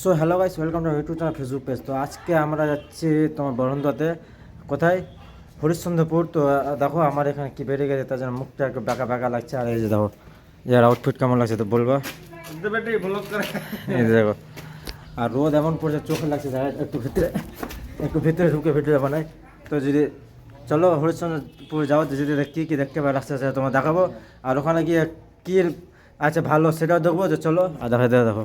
So hello guys welcome to YouTube channel Facebook page তো আজকে আমরা যাচ্ছি তোমার বরন্দাতে কোথায়? হরিশ্চন্দ্রপুর। তো দেখো আমার এখানে কি বেড়ে গেছে তার জন্য মুখটা একটু বাঁকা বাঁকা লাগছে। আর এই যে দেখো যার আউটফিট কেমন লাগছে তো বলবা। এই দেখো আর রোদ এমন পড়ছে চোখে লাগছে যারা একটু ভিতরে একটু ভিতরে ঢুকে ভিতরে বানাই। তো যদি চলো হরিশ্চন্দ্রপুর যাও যদি কী কী দেখতে পাই রাস্তা রাস্তায় তোমার দেখাবো। আর ওখানে গিয়ে কী আছে ভালো সেটাও দেখব যে চলো। আর দেখা দেখো দেখো।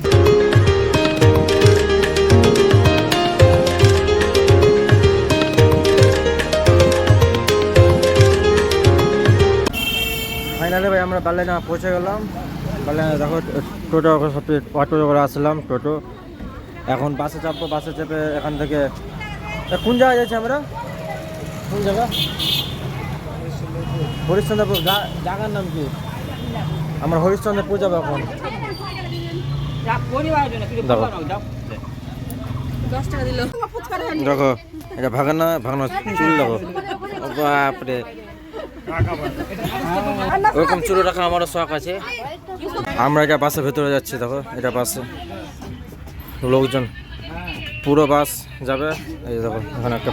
ফাইনালি ভাই আমরা বাল্লাইনা পৌঁছে গেলাম। বাল্লাইনা দেখো, টোটো অটো করে আসলাম টোটো। এখন বাসে চাপবো, বাসে চেপে এখান থেকে কোন জায়গায় যাচ্ছি আমরা? কোন জায়গা? হরিশ্চন্দ্রপুর। জায়গার নাম কি? আমরা হরিশ্চন্দ্রপুর যাব এখন। দেখো। এটা ভাগানা ভাগানা চুল দেখো। বাপরে। ওরকম চুল রাখা আমারও শখ আছে। আমরা এটা বাসের ভেতরে যাচ্ছি, দেখো, এটা বাসে। লোকজন, পুরো বাস যাবে। এই দেখো এখানে একটা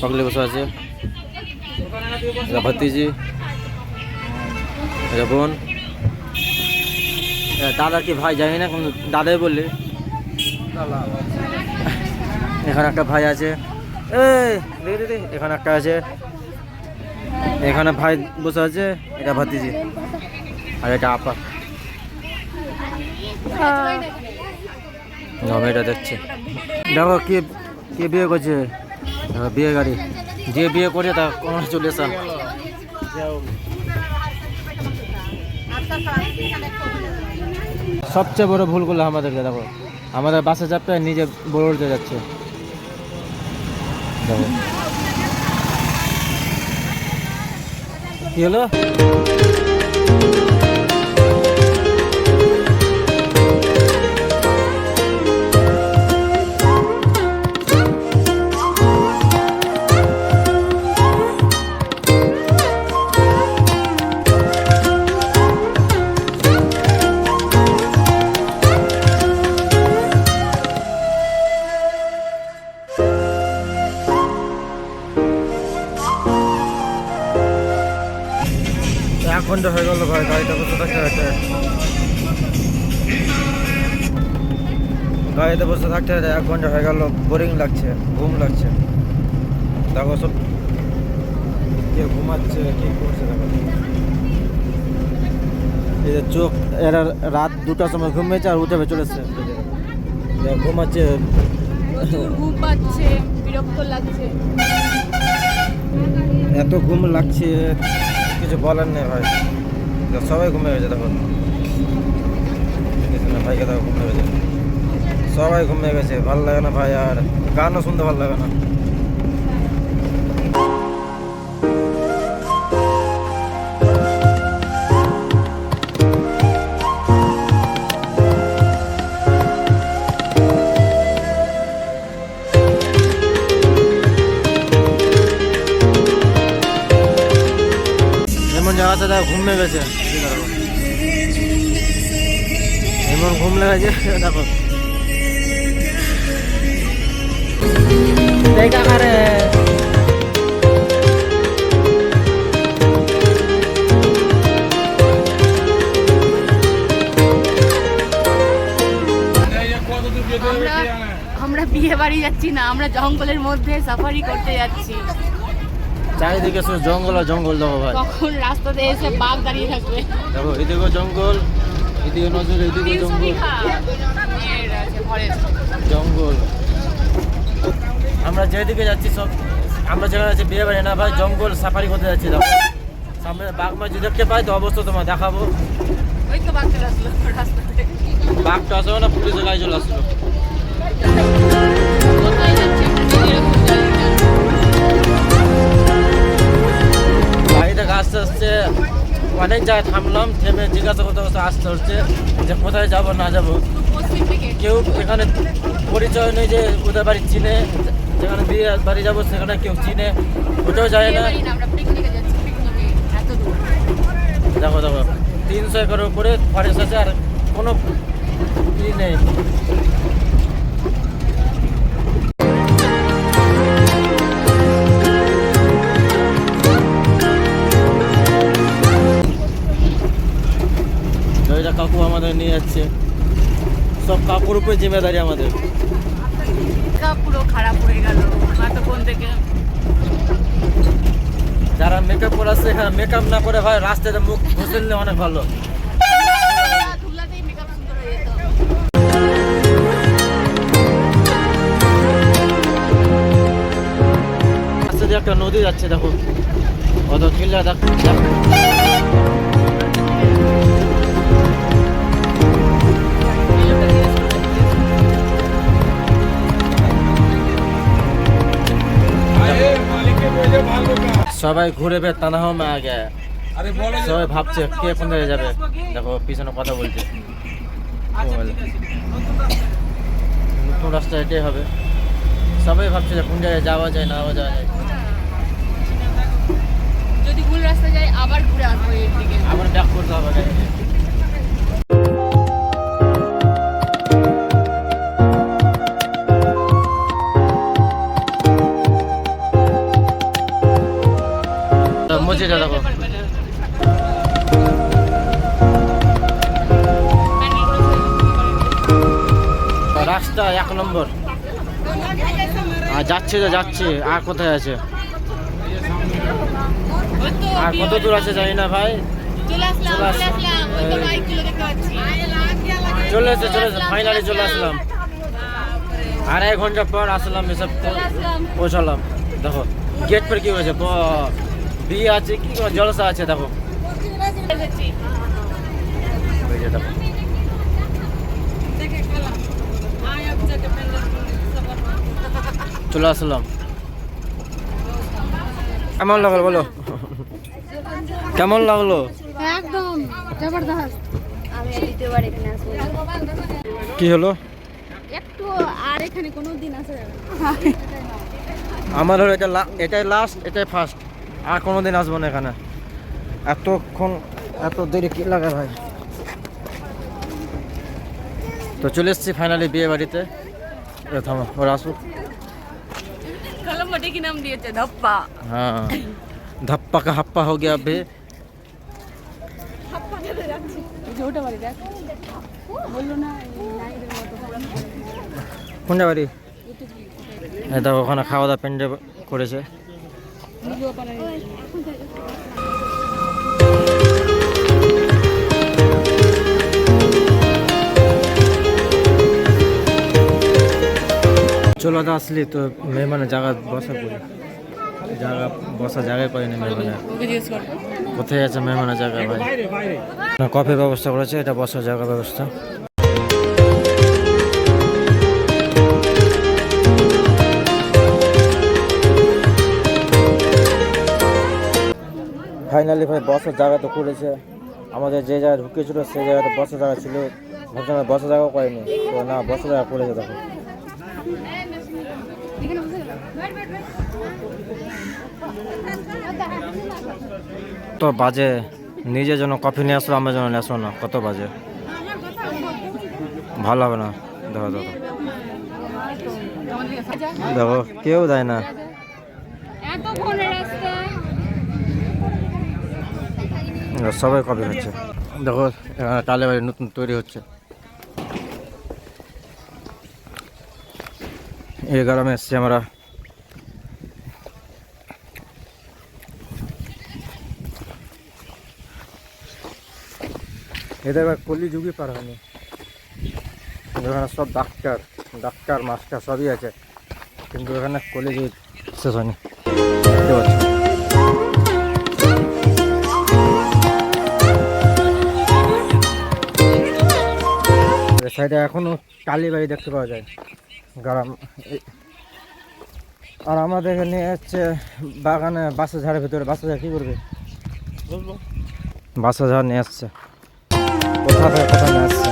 পাগলি বসে আছে। এটা ভাতিজি বোন। দাদা কি ভাই জানি না, কিন্তু দাদাই বললি। এখানে একটা ভাই আছে। এখানে একটা আছে। এখানে ভাই বসে আছে এটা ভাতিজি আর এটা আপা। আমি এটা দেখছি। দেখো কে কে বিয়ে করছে? বিয়ে গাড়ি। যে বিয়ে করছে তা কোনো চলে আসা সবচেয়ে বড় ভুল করল আমাদেরকে দেখো। আমাদের বাসে চাপটা নিজে বড়তে যাচ্ছে। দেখো। কি হলো থাকতে এক ঘণ্টা হয়ে গেল বোরিং লাগছে ঘুম লাগছে। দেখো সব কে ঘুমাচ্ছে কে করছে দেখো। এই যে চোখ এরা রাত দুটার সময় ঘুমিয়েছে আর উঠে চলে এসছে। দেখো, ঘুমাচ্ছে। ঘুম পাচ্ছে বিরক্ত লাগছে। এত ঘুম লাগছে কিছু বলার নেই ভাই। সবাই ঘুমিয়ে গেছে দেখো। ভাইকে দেখো ঘুমিয়ে গেছে। সবাই ঘুমিয়ে গেছে, ভালো লাগে না ভাই, আর গানও শুনতে ভালো লাগে না জায়গাতে ঘুমিয়ে গেছে। এমন ঘুম লেগেছে, দেখা আমরা জঙ্গলের মধ্যে সাফারি করতে যাচ্ছি। চারিদিকে শুধু জঙ্গল আর জঙ্গল দেখো ভাই। কখন রাস্তাতে এসে বাঘ দাঁড়িয়ে থাকবে। দেখো এদিকেও জঙ্গল এদিকে নজর এদিকে জঙ্গল। জঙ্গল। আমরা যেদিকে যাচ্ছি সব আমরা যেখানে আছি বিয়ে বাড়ি না ভাই জঙ্গল সাফারি করতে যাচ্ছি দেখো। সামনে বাঘ মাছ যদি দেখতে পাই তো অবশ্যই তোমার দেখাবো। ওই তো আসলো বাঘটা আসবে না পুলিশের গাড়ি চলে আসলো। আস্তে আস্তে অনেক জায়গায় থামলাম থেমে জিজ্ঞাসা করতে করতে আসতে হচ্ছে যে কোথায় যাব না যাব। কেউ এখানে পরিচয় নেই যে কোথায় বাড়ি চিনে যেখানে বিয়ে বাড়ি যাব সেখানে কেউ চিনে ওটাও যায় না। দেখো দেখো তিনশো একরের উপরে ফরেস্ট আছে আর কোনো ই নেই। আমাদের নিয়ে যাচ্ছে। সব কাকুর উপরে জিম্মেদারি আমাদের। কা পুরো খারাপ হয়ে গেল। এতক্ষণ থেকে যারা মেকআপ করে আসছে এখানে মেকআপ না করে ভাই রাস্তাতে মুখ ঘষে নিলে অনেক ভালো। হয়ে একটা নদী যাচ্ছে দেখো। কত কিল্লা দেখ। সবাই ঘুরে বে তানাহ মে আগে। সবাই ভাবছে কে কোন জায়গায় যাবে। দেখো পিছনে কথা বলছে। নতুন রাস্তা এটাই হবে। সবাই ভাবছে যে কোন জায়গায় যাওয়া যায় না যাওয়া যায়। যদি ভুল রাস্তা যায় আবার ঘুরে আসব এর দিকে। আবার ব্যাক করতে হবে মসজিদটা দেখো রাস্তা এক নম্বর। আর যাচ্ছে তো যাচ্ছে আর কোথায় আছে? আর কত দূর আছে জানি না ভাই। চলে এসে চলে এসে ফাইনালি চলে আসলাম। আড়াই ঘণ্টা পর আসলাম এসব পৌঁছালাম। দেখো গেট পর কি হয়েছে? বিয়ে আছে কি জলসা আছে দেখো। চলে আসলাম। কেমন লাগল বলো? কেমন লাগল? একদম জবরদস্ত। আমি দ্বিতীয়বার এখানে আসব কি হলো? একটু আর এখানে কোনো দিন আসা যাবে আমার হলো এটা লা- এটাই লাস্ট এটাই ফার্স্ট আর কোনোদিন আসবো না এখানে এতক্ষণ এত দেরি কি লাগে ভাই তো চলে এসেছি ফাইনালি বিয়ে বাড়িতে এ থামো ওরা আসুক কলম্বটে কি নাম দিয়েছে ধপ্পা हाँ धप्पा का हप्पा हो गया अभी ওটা বাড়ি দেখ বললো না এই নাইদের মতো কোন বাড়ি এটা ওখানে খাওয়া দাওয়া পেন্ডে করেছে চলো তো আসলি তো মেহমানের জায়গা বসা করি। জায়গা বসা জায়গায় পাইনি মেহমানের। কোথায় আছে মেহমানের জায়গা ভাই? কফির ব্যবস্থা করেছে, এটা বসার জায়গা ব্যবস্থা। ফাইনালি ভাই বসার জায়গা তো করেছে। আমাদের যে জায়গায় ঢুকেছিল, সেই জায়গাটা বসার জায়গা ছিল। ভাবছিলাম বসার জায়গাও করেনি। তো না বসার জায়গা করেছে, দেখো। তো বাজে, নিজের জন্য কফি নিয়ে আসলো, আমার জন্য নিয়ে আসলো না। কত বাজে? ভালো হবে না। দেখো দেখো। দেখো, কেউ দেয় না। এত ফোনের রাস্তা এরা সবাই কফি খাচ্ছে দেখো এখানে টালে বাড়ি নতুন তৈরি হচ্ছে। এই গরমে এসছি আমরা। এদের এবার কলিযুগই পার হয়নি। এখানে সব ডাক্তার ডাক্তার, মাস্টার সবই আছে। কিন্তু এখানে কলিযুগ শেষ হয়নি। দেখতে পাচ্ছ? সাইডে এখনও টালি বাড়ি দেখতে পাওয়া যায়। গ্রাম। আর আমাদের এখানে হচ্ছে বাগানে বাসা ঝাড়ের ভিতরে। বাসা ঝাড় কী করবে? বাসা ঝাড় নিয়ে আসছে। কোথা থেকে কোথা নিয়ে আসছে?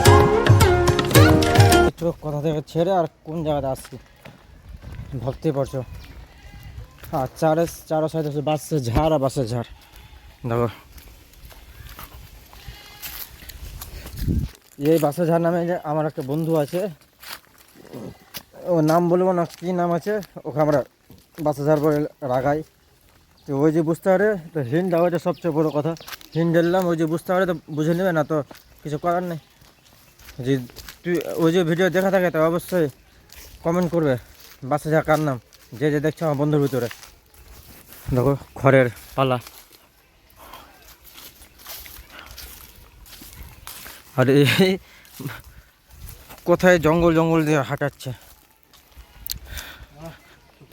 চোখ কোথা থেকে ছেড়ে আর কোন জায়গাতে আসছি? ভাবতেই পারছ। আর চারে চারো সাইডে হচ্ছে বাসের ঝাড় আর বাসের ঝাড়। দেখো। এই বাসা ঝাড় নামে যে আমার একটা বন্ধু আছে। ও নাম বলব না, কী নাম আছে? ওকে আমরা বাসা ঝাড় বলে রাগাই। তো ওই যে বুঝতে পারে, তো হিন্দ দেওয়া সবচেয়ে বড়ো কথা। হিন্দ দিলাম ওই যে বুঝতে পারে, তো বুঝে নেবে না, তো কিছু করার নেই। যে তুই ওই যে ভিডিও দেখা থাকে, তো অবশ্যই কমেন্ট করবে বাসা কার নাম? যে যে দেখছ আমার বন্ধুর ভিতরে। দেখো খড়ের পালা। আর কোথায় জঙ্গল জঙ্গল দিয়ে হাঁটাচ্ছে?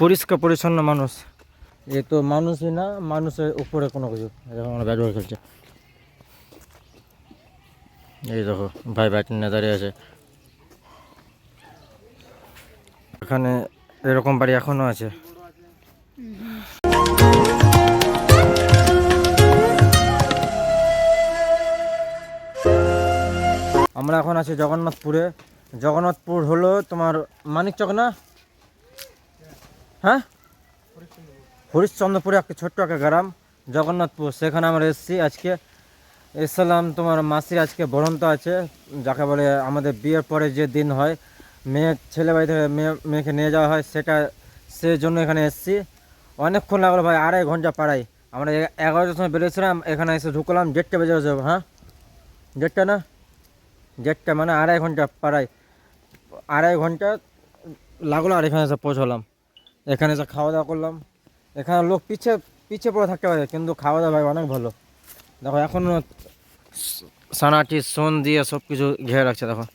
পরিষ্কার পরিচ্ছন্ন মানুষ। এ তো মানুষই না, মানুষের উপরে কোনো কিছু। আমরা ব্যাট বল খেলছে। এই দেখো, ভাই ব্যাট নিয়ে দাঁড়িয়ে আছে। এখানে এরকম বাড়ি এখনও আছে। আমরা এখন আছি জগন্নাথপুরে। জগন্নাথপুর হলো তোমার মানিকচক না? হ্যাঁ? হরিশ্চন্দ্রপুরে একটা ছোট্ট একটা গ্রাম, জগন্নাথপুর। সেখানে আমরা এসেছি আজকে। এসলাম তোমার মাসির আজকে বরন্ত আছে, যাকে বলে আমাদের বিয়ের পরে যে দিন হয়, মেয়ে, ছেলে বাড়ি থেকে মেয়ে, মেয়েকে নিয়ে যাওয়া হয়, সেটা সেই জন্য এখানে এসেছি। অনেকক্ষণ লাগল ভাই, আড়াই ঘণ্টা পাড়াই আমরা এগারোটার সময় বেরিয়েছিলাম, এখানে এসে ঢুকলাম, দেড়টা বেজে হ্যাঁ? দেড়টা না? দেড়টা মানে আড়াই ঘণ্টা পাড়াই আড়াই ঘণ্টা লাগল আর এখানে এসে পৌঁছলাম। এখানে এসে খাওয়া দাওয়া করলাম। এখানে লোক পিছে পিছে পড়ে থাকতে পারে, কিন্তু খাওয়া দাওয়া ভাই অনেক ভালো। দেখো এখনও সানাটি সোন দিয়ে সব কিছু ঘিরে রাখছে, দেখো।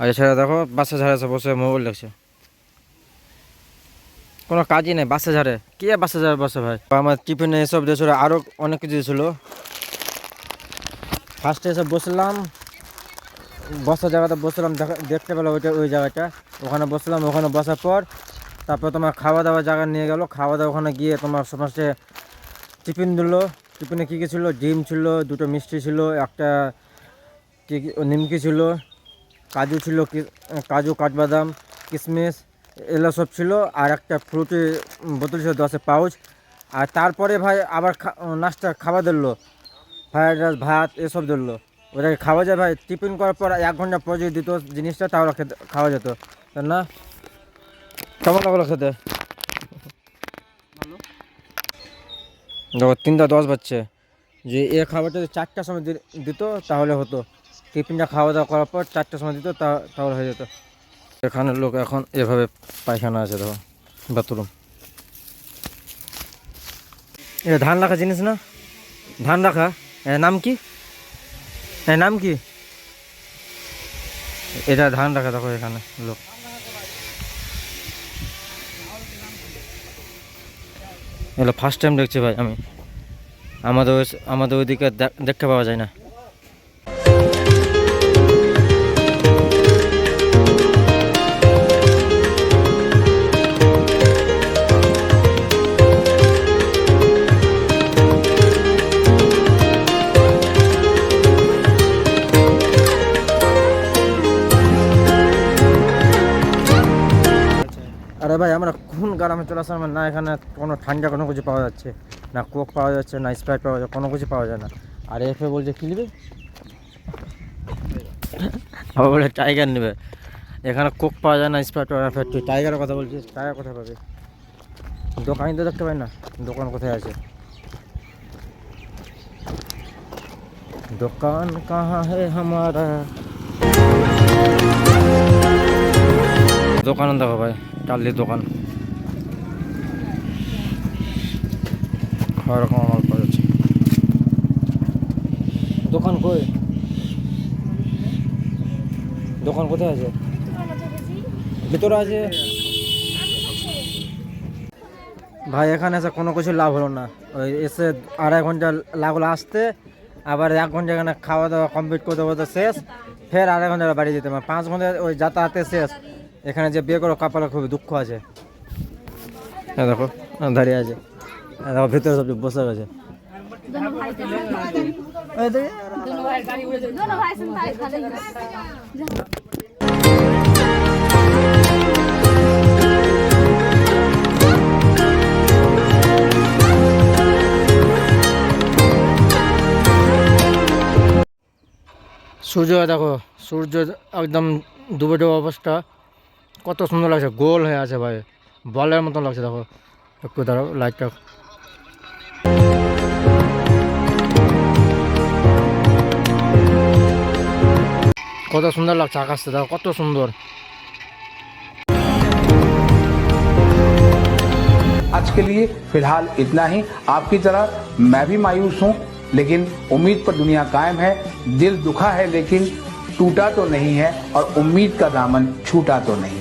আর এছাড়া দেখো বাসে ঝাড়ে এসে বসে মোবাইল দেখছে। কোনো কাজই নেই বাসে ঝাড়ে কে বাসে ঝাড়ে বসে ভাই? আমার টিফিনে এসব দিয়েছিল আরও অনেক কিছু দিয়েছিল। ফার্স্টে এসে বসলাম। বসার জায়গাতে বসলাম, দেখা দেখতে পেলাম ওইটা ওই জায়গাটা। ওখানে বসলাম, ওখানে বসার পর তারপর তোমার খাওয়া দাওয়ার জায়গা নিয়ে গেল। খাওয়া দাওয়া ওখানে গিয়ে তোমার সমস্ত টিফিন দিল। টিফিনে কী কী ছিল? ডিম ছিল, দুটো মিষ্টি ছিল, একটা নিমকি ছিল, কাজু ছিল কাজু, কাঠবাদাম কিশমিশ এগুলো সব ছিল। আর একটা ফ্রুটি, বোতল ছিল, দশে পাউচ। আর তারপরে ভাই আবার নাস্তা খাবার দিলো। ফ্রাইড রাইস, ভাত, এসব দিলো। ওটাকে খাওয়া যায় ভাই। টিফিন করার পর এক ঘণ্টা পর যদি দিত জিনিসটা তাহলে খেতে খাওয়া যেত। না? কেমন লাগল খেতে? দেখো, তিনটা দশ বাজছে। যে এ খাবারটা যদি চারটার সময় দিত, তাহলে হতো। টিফিনটা খাওয়া দাওয়া করার পর চারটার সময় দিত তাহলে হয়ে যেত। এখানে লোক এখন এভাবে পায়খানা আছে, দেখো, বাথরুম। এটা ধান রাখা জিনিস না? ধান রাখা? নাম কি? এর নাম কি? এটা ধান রাখা, দেখো এখানে, লোক। এগুলো ফার্স্ট টাইম দেখছি ভাই আমি। আমাদের আমাদের ওইদিকে দেখতে পাওয়া যায় না। আরে ভাই, আমরা কোন গ্রামে চলে আসলাম? না, এখানে কোনো ঠান্ডা কোনো কিছু পাওয়া যাচ্ছে, না কোক পাওয়া যাচ্ছে, না স্প্রাইট পাওয়া যাচ্ছে, কোনো কিছু পাওয়া যায় না। আর এফে বলছে, কি নেবে? আবার বলে, টাইগার নেবে। এখানে কোক পাওয়া যায় না, স্প্রাইট পাওয়া যায় তুই টাইগারের কথা বলছিস, টাইগার কোথায় পাবে? দোকানই তো দেখতে পাই না, দোকান কোথায় আছে? দোকান কাহা হে হামারা? দোকানে দেখো ভাই টালির দোকান। রকম আমার পাওয়া যাচ্ছে দোকান কই? দোকান কোথায় আছে? ভিতরে আছে? ভাই, এখানে এসে কোনো কিছু লাভ হলো না। ওই এসে আড়াই ঘণ্টা লাগল আসতে, আবার এক ঘণ্টা এখানে খাওয়া দাওয়া কমপ্লিট করতে করতে শেষ, ফের আড়াই ঘণ্টা বাড়ি যেতে পারে পাঁচ ঘণ্টা ওই যাতায়াতে শেষ। এখানে যে বিয়ে করো কাপালে খুবই দুঃখ আছে। হ্যাঁ দেখো দাঁড়িয়ে আছে। দেখো, ভিতরে সব বসে গেছে সূর্য, দেখো, সূর্য একদম ডুবে ডুবে অবস্থা। কত সুন্দর লাগছে গোল হয়ে আছে ভাই বলের মতন লাগছে দেখো একটু দাঁড়াও লাইটটা কত সুন্দর লাগছে আকাশটা দেখো কত সুন্দর आज के लिए फिलहाल इतना ही आपकी तरह मैं भी मायूस हूँ लेकिन उम्मीद पर दुनिया कायम है दिल दुखा है लेकिन टूटा तो नहीं है और उम्मीद का दामन छूटा तो नहीं